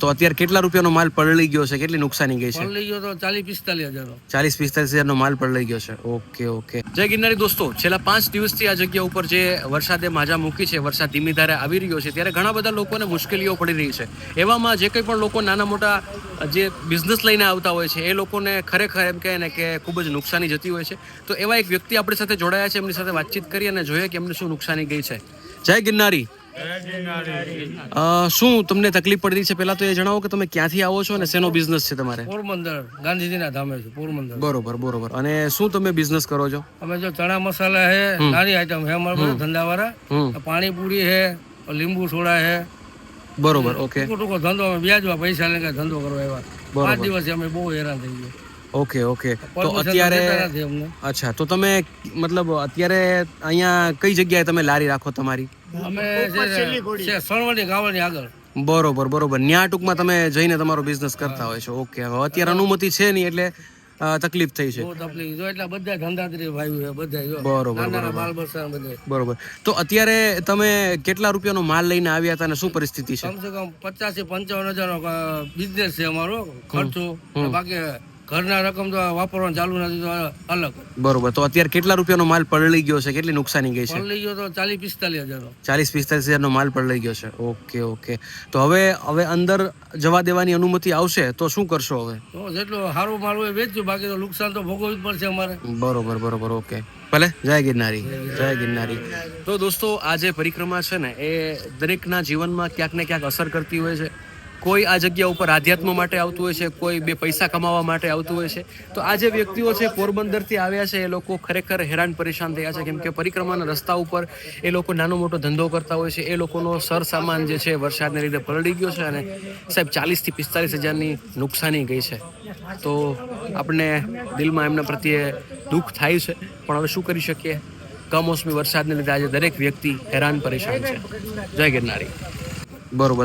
તો અત્યારે કેટલા રૂપિયાનો માલ પલળી ગયો છે? કેટલી નુકસાની ગઈ છે? પણ ગયો તો ચાલીસ પિસ્તાલીસ હજાર ચાલીસ પિસ્તાલીસ હજારનો માલ પલળી ગયો છે. Okay okay. જય ગિરનારી દોસ્તો છેલ્લા પાંચ દિવસથી આ જગ્યા ઉપર જે વરસાદે માજા મૂકી છે વરસાદ ધીમી ધારે આવી રહ્યો છે ત્યારે ઘણા બધા લોકોને મુશ્કેલીઓ પડી રહી છે. એવામાં જે કંઈ પણ લોકો નાના મોટા જે બિઝનેસ લઈને આવતા હોય છે એ લોકોને ખરેખર એમ કહે ને કે ખૂબ જ નુકસાની જતી હોય છે. તો એવા એક વ્યક્તિ આપણી સાથે જોડાયા છે એમની સાથે વાતચીત કરી અને જોઈએ કે એમને શું નુકસાની ગઈ છે. જય ગિરનારી. શું તમને તકલીફ પડતી છે? પહેલા તો એ જણાવો કે તમે ક્યાંથી આવો છો અને શેનો બિઝનેસ છે તમારે? પોરબંદર ગાંધીજીના ધામે છે પોરબંદર. બરોબર બરોબર. અને શું તમે બિઝનેસ કરો છો? અમે જો ચણા મસાલા હે નાની આઈટમ હે અમારા બધા ધંધાવાળા. પાણીપુરી હે લીંબુ સોડા હે. બરોબર ઓકે. ટૂંકો ટૂંકો ધંધો અમે વ્યાજમાં પૈસા લઈને ધંધો કરવા આવ્યા. પાંચ દિવસથી અમે બહુ હેરાન થઈ ગયા. Okay okay. તો અત્યારે અચ્છા તો તમે મતલબ અત્યારે અહીંયા કઈ જગ્યાએ તમે લારી રાખો તમારી? અમે છે ગાવાની આગળ. બરોબર બરોબર. ન્યા ટૂંકમાં તમે જઈને તમારો બિઝનેસ કરતા હોય છો. ઓકે હવે અત્યારે અનુમતિ છે નહીં એટલે તકલીફ થઈ છે. તકલીફ. જો એટલા બધા ધંધાત્રી ભાઈઓ છે બધા જો. બરોબર બચ્ચા બધા. બરોબર. તો અત્યારે તમે કેટલા રૂપિયાનો માલ લઈને આવ્યા હતા અને શું પરિસ્થિતિ છે? કમસે કમ પચાસથી પંચાવન હજાર નો બિઝનેસ છે અમારો ખર્ચો. બાકી ઘરના રકમ તો વાપરવાનું ચાલુ નથી તો અલગ. બરોબર તો અત્યારે કેટલા રૂપિયાનો માલ પલળી ગયો છે? કેટલી નુકસાની ગઈ છે? પણ લઈ ગયો તો ચાલીસ પિસ્તાલીસ હજાર ચાલીસ પિસ્તાલીસ હજારનો માલ પલળી ગયો છે. Okay okay. તો હવે હવે અંદર જવા દેવાની અનુમતિ આવશે તો શું કરશો હવે? તો જેટલું સારું માલ હોય વેચજો બાકી તો નુકસાન તો ભોગવવું જ પડશે અમારે. બરોબર બરોબર ઓકે. ભલે જય ગિરનારી જય ગિરનારી. તો દોસ્તો આ જે પરિક્રમા છે ને એ દરેકના જીવનમાં ક્યાંક ને ક્યાંક અસર કરતી હોય છે. કોઈ આ જગ્યા ઉપર આધ્યાત્મ માટે આવતું હોય છે, કોઈ બે પૈસા કમાવા માટે આવતું હોય છે. તો આ જે વ્યક્તિઓ છે, પોરબંદરથી આવ્યા છે, એ લોકો ખરેખર હેરાન પરેશાન થયા છે. કેમ કે પરિક્રમાના રસ્તા ઉપર એ લોકો નાનો મોટો ધંધો કરતા હોય છે. એ લોકોનો સરસામાન જે છે, વરસાદને લીધે પલળી ગયો છે અને સાહેબ, ચાલીસથી પિસ્તાલીસ હજારની નુકસાની ગઈ છે. તો આપણે દિલમાં એમના પ્રત્યે દુઃખ થાય છે. પણ હવે શું કરી શકીએ? કમોસમી વરસાદને લીધે આજે દરેક વ્યક્તિ હેરાન પરેશાન છે. જય ગિરનારી. બરોબર.